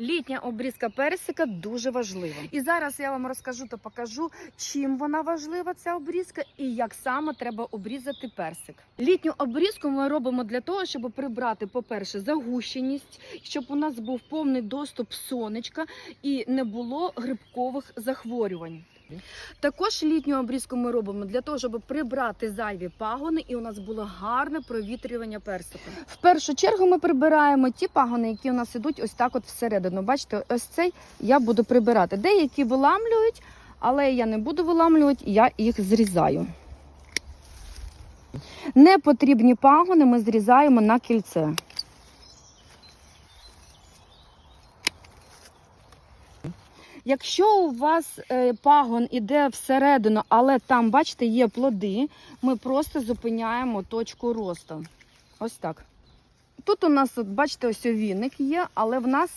Літня обрізка персика дуже важлива. І зараз я вам розкажу та покажу, чим вона важлива, ця обрізка, і як саме треба обрізати персик. Літню обрізку ми робимо для того, щоб прибрати, по-перше, загущеність, щоб у нас був повний доступ сонечка і не було грибкових захворювань. Також літню обрізку ми робимо для того, щоб прибрати зайві пагони, і у нас було гарне провітрювання персика. В першу чергу ми прибираємо ті пагони, які у нас ідуть ось так, от всередину. Бачите, ось цей я буду прибирати. Деякі виламлюють, але я не буду виламлювати, я їх зрізаю. Непотрібні пагони ми зрізаємо на кільце. Якщо у вас е, пагон іде всередину, але там, бачите, є плоди, ми просто зупиняємо точку росту. Ось так. Тут у нас, бачите, ось віник є, але в нас